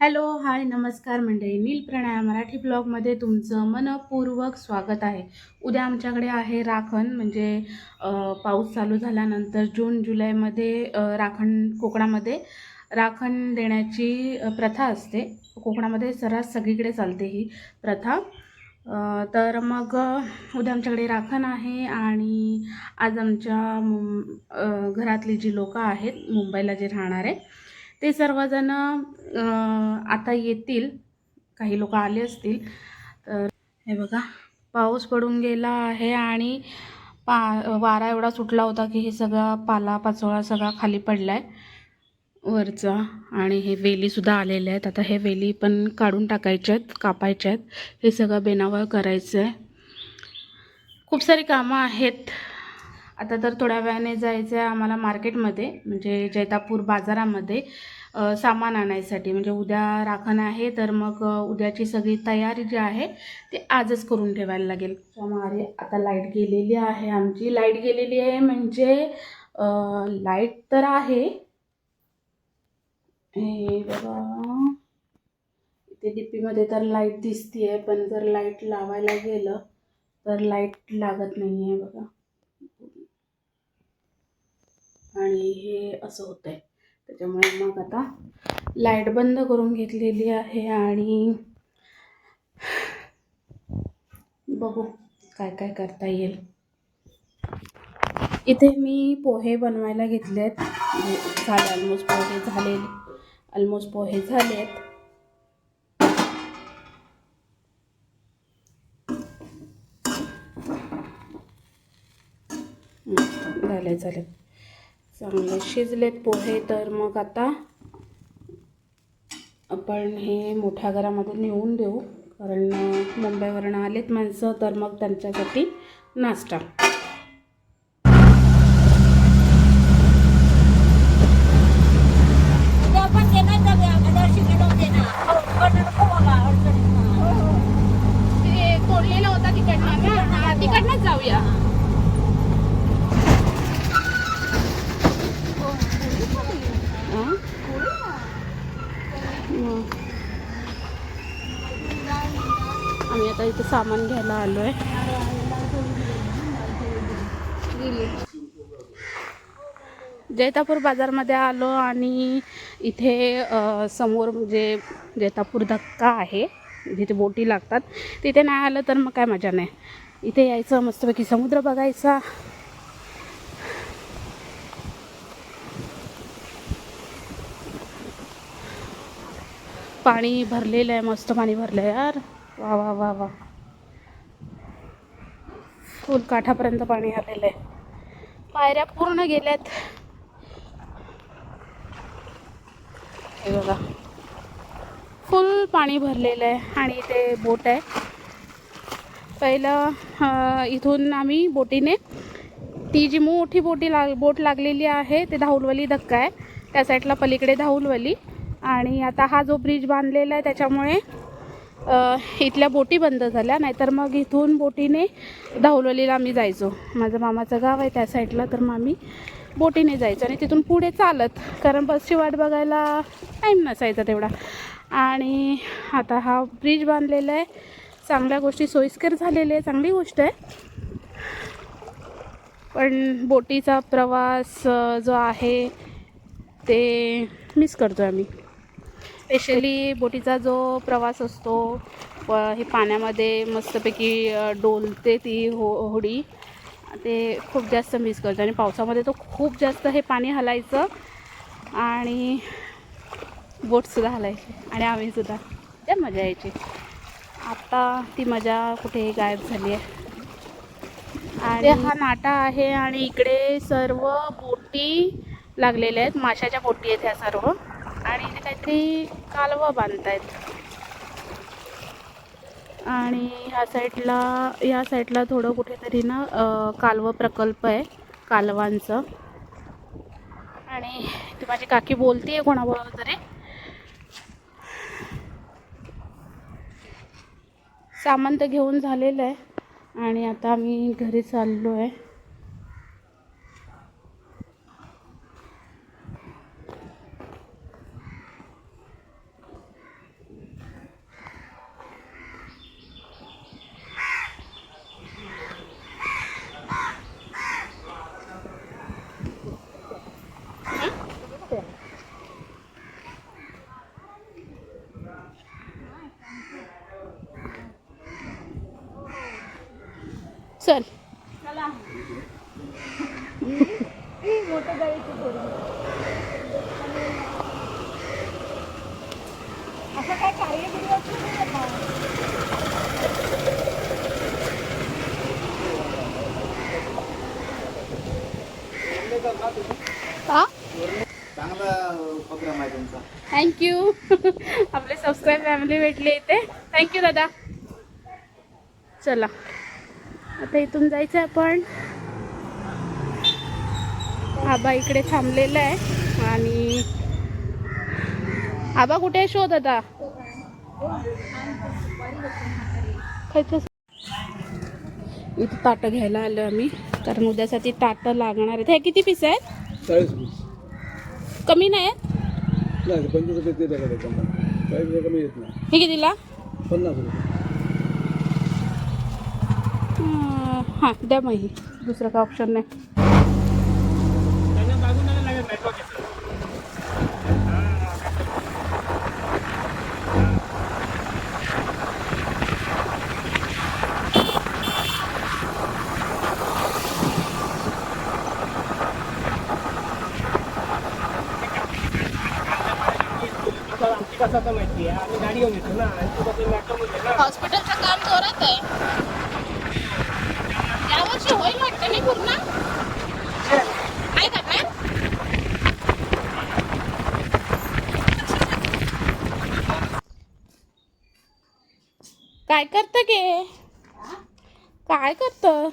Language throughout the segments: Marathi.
हॅलो हाय नमस्कार मंडळी. नील प्रणय मराठी ब्लॉगमध्ये तुमचं मनपूर्वक स्वागत आहे. उद्या आमच्याकडे आहे राखण म्हणजे पाऊस चालू झाल्यानंतर जून जुलैमध्ये राखण कोकणामध्ये. राखण देण्याची प्रथा असते. कोकणामध्ये सर्रास सगळीकडे चालते ही प्रथा. तर मग उद्या आमच्याकडे राखण आहे आणि आज आमच्या मुं- घरातली जी लोकं आहेत मुंबईला जे राहणारे ते सर्वजण आता येतील. काही लोक आले असतील. तर हे बघा पाऊस पडून गेला आहे आणि पा वारा एवढा सुटला होता की हे सगळा पाला पाचोळा सगळा खाली पडला आहे वरचा. आणि हे वेलीसुद्धा आलेले आहेत. आता हे वेली पण काढून टाकायचे आहेत कापायचे आहेत. हे सगळं बेनावळ करायचं आहे खूप सारी कामं आहेत. आता तर थोड्या वेळाने जायचं आहे आम्हाला मार्केटमध्ये म्हणजे जैतापूर बाजारामध्ये सामान आणायसाठी. म्हणजे उद्या राखण आहे तर मग उद्याची सगळी तयारी जी आहे ती आजच करून ठेवायला लागेल. त्यामुळे आता लाइट गेलेली आहे आमची. लाइट गेलेली आहे म्हणजे लाइट तर आहे. हे बघा. इथे डीपीमध्ये तर लाइट दिसतीये पण जर लाइट लावायला गेलं तर लाइट लागत नाही आहे बघा. असं होतं आहे त्याच्यामुळे मग आता लाइट बंद करून घेतलेली आहे आणि बघू काय काय करता येईल. इथे मी पोहे बनवायला घेतले आहेत झाले ऑलमोस्ट पोहे झाले. ऑलमोस्ट पोहे झाले आहेत झाले झाले. चांगले शिजलेत पोहे तर मग आता आपण हे मोठ्या घरामध्ये नेऊन देऊ. कारण मुंबईवरून आलेत माणसं तर मग त्यांच्यासाठी नाश्ता उद्या आपण देणार जाऊया आदर्श घडवून देणार पण नको बाबा अडचणीत ते तोडलेला होता तिकडनं ना तिकडनंच जाऊया आम्ही आता इथे सामान घ्यायला आलो आहे जैतापूर बाजारमध्ये आलो आणि इथे समोर म्हणजे जैतापूर धक्का आहे. म्हणजे जिथे बोटी लागतात. तिथे नाही आलं तर मग काय मजा नाही. इथे यायचं मस्तपैकी समुद्र बघायचा. पाणी भरलेलं आहे मस्त पाणी भरलं आहे यार. वा वा वा वा. फुल काठापर्यंत पाणी आलेलं आहे. पायऱ्या पूर्ण गेल्यात. हे बघा. फुल पाणी भरलेलं आहे आणि इथे बोट आहे. पहिलं इथून आम्ही बोटीने ती जी मोठी बोटी लाग बोट लागलेली आहे ते धाऊलवली धक्का आहे. त्या साईडला पलीकडे धाऊलवली. आणि आता हा जो ब्रिज बांधलेला आहे त्याच्यामुळे इथल्या बोटी बंद झाल्या नाहीतर मग इथून बोटीने धावलोलीला आम्ही जायचो. माझं मामाचं गाव आहे त्या साईडला तर मग आम्ही बोटीने जायचो आणि तिथून पुढे चालत कारण बसची वाट बघायला टाईम नसायचा तेवढा. आणि आता हा ब्रिज बांधलेला आहे. चांगल्या गोष्टी सोयीस्कर झालेल्या आहे चांगली गोष्ट आहे. पण बोटीचा प्रवास जो आहे ते मिस करतो आम्ही. स्पेशली बोटीचा जो प्रवास असतो व हे पाण्यामध्ये मस्तपैकी डोलते ती हो होडी. ते खूप जास्त मिस करतो. आणि पावसामध्ये तो खूप जास्त हे पाणी हलायचं आणि बोटसुद्धा हलायची. आणि आम्हीसुद्धा त्या मजा यायची. आत्ता ती मजा कुठे गायब झाली आहे. आणि हा नाटा आहे आणि इकडे सर्व बोटी लागलेल्या आहेत. माशाच्या बोटी आहेत ह्या सर्व. आणि इथे काहीतरी कालवा बांधतायत. आणि ह्या साईडला ह्या साईडला थोडं कुठेतरी ना कालवा कालवं प्रकल्प आहे कालवांचं. आणि ती माझी काकी बोलते आहे कोणाबरोबर तरी. सामान तर घेऊन झालेलं आहे. आणि आता आम्ही घरी चाललो आहे चल चला ही मोठ्या गाडीची पोरगी असं काय कार्यगिरी असू नये का? हा चांगला प्रोग्राम आहे चल. थँक्यू आपले सबस्क्राईब फॅमिली भेटले इथे. थँक्यू दादा. चला. आता इथून जायचं आहे आपण. आबा इकडे थांबलेला आहे. आणि आबा कुठे शोध आता? खायचं. इथं ताटं घ्यायला आलो आम्ही. कारण उद्यासाठी ताटं लागणार आहेत. हे किती पीस आहेत? कमी नाही आहेत? हे कितीला? पन्नास हां द्या मग ही. दुसरं काय ऑप्शन नाही. आमची कसं आता माहिती आहे आम्ही गाडी घेऊन येतो ना आणि तू कसं मॅटम होते ना हॉस्पिटलचं काम जोरात आहे यावर्षी होईल वाटतं नाही पूर्ण काय करणार काय करतं गे? काय करतं?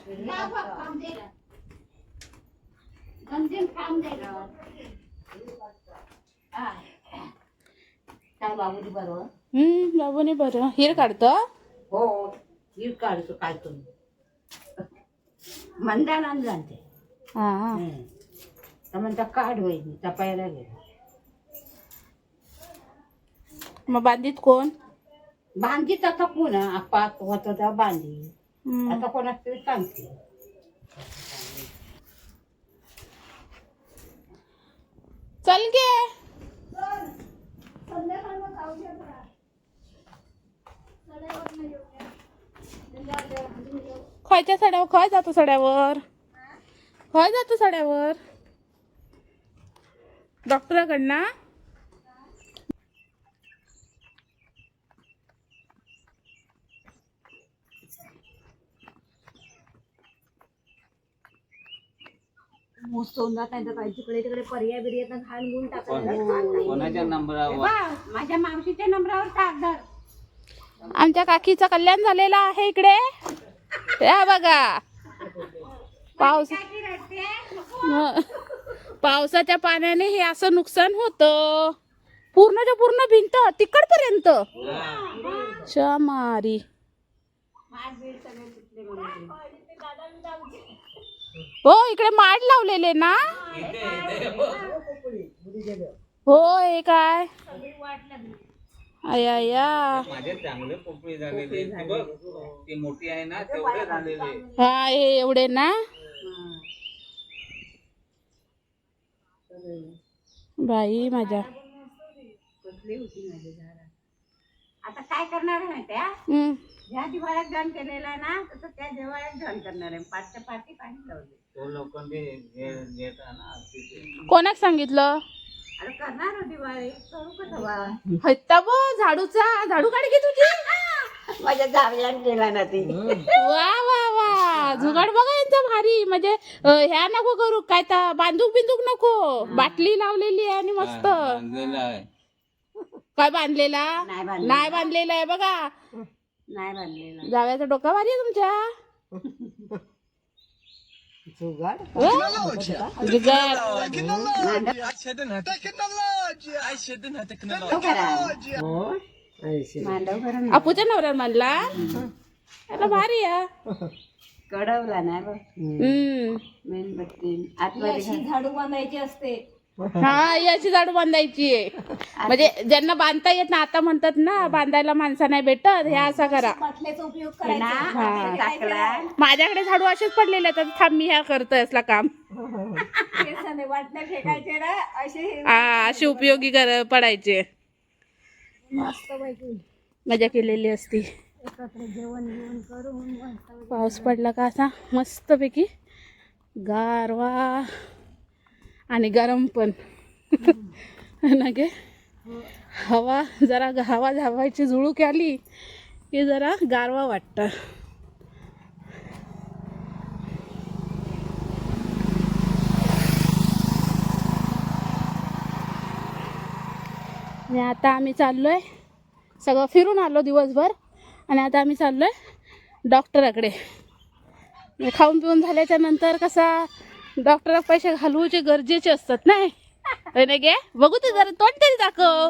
हम्म बाबूने बरं. हिर काढतं? हो ही काढतो काय तुम्ही मंदानान जाणते हा. म्हणता काढ होईल तपायला गेला. मग बांधीत कोण? बांधी आता पुन्हा आपा होता तेव्हा बांधी. आता कोणाच तरी सांगते चल गे खायच्या सड्यावर खय जातो सड्यावर खय जातो सड्यावर डॉक्टराकडनं सोडणार नाही तर काही तिकडे तिकडे पर्याय बिर्याय तर घाण गुण टाकायला कोणाच्या नंबरावर? माझ्या मावशीच्या नंबरावर टाक धर. आमच्या काकीचं कल्याण झालेलं आहे इकडे. या बघा. पाऊस म- पावसाच्या पाण्याने हे असं नुकसान होतं. पूर्णच्या पूर्ण भिंत तिकडपर्यंत. शमारी. हो इकडे माड लावलेले ना? हो हे काय? अया या माझे चांगले पोपळी झालेले ते. बघ ती मोठी आहे ना तेवढे झालेले. हा हे एवढे ना? बाई माझ्या. आता काय करणार ज्या दिवाळ्यात जॉईन केलेला आहे ना तसं त्या दिवाळ्यात जॉईन करणार आहे. पाचच्या पाठी पाणी लावले तो लोखंडी घेत ना तिथे कोणाक सांगितलं? अरे करणार हो दिवाळी. करू हत्ता ब झाडूचा. झाडू काढ तुझी. माझ्या गेला ना ती. वा वा वा. जुगाड बघा यांचा भारी. म्हणजे अं, ह्या नको करू. काय तर बांधूक बिंदूक नको. बाटली लावलेली आहे आणि मस्त. बांधलेलं आहे. काय बांधलेला? नाही बांधलेला. नाही बांधलेला आहे बघा. नाही बांधलेला जाव्याचा डोका भारी आहे तुमच्या. जुगाड? जुगाड. करा मांडव करा ना. अपूच्या नवऱ्याला म्हणला याला भारी आहे. कडवला नाही बघ. हम्म. मेणबत्ती आतमध्ये झाडू बांधायची असते. हा याची झाडू बांधायची आहे. म्हणजे ज्यांना बांधता येत ना आता म्हणतात ना बांधायला माणसा नाही भेटत हे असा करा. पाटल्याचा उपयोग करायचा. टाकला माझ्याकडे झाडू असेच पडलेले आहेत आता थांब मी ह्या करतोय असला काम. केसाने वाटण्या फेकायचे ना असे हा असे उपयोगी कर पडायचे. मस्त पैकी. मजा केलेली असती. एकत्र जेवण जेवण करून मस्त पाऊस पडला का असा? मस्तपैकी. गारवा. आणि गरम पण. ना गे? हवा जरा ग- हवा झावायची झुळूक आली की जरा गारवा वाटतं. आणि आता आम्ही चाललोय सगळं फिरून आलो दिवसभर. आणि आता आम्ही चाललोय डॉक्टराकडे. खाऊन पिऊन झाल्याच्यानंतर कसा डॉक्टरला पैसे घालवूचे गरजेचे असतात नाही गे? बघू ते जरा तोंड तरी दाखव.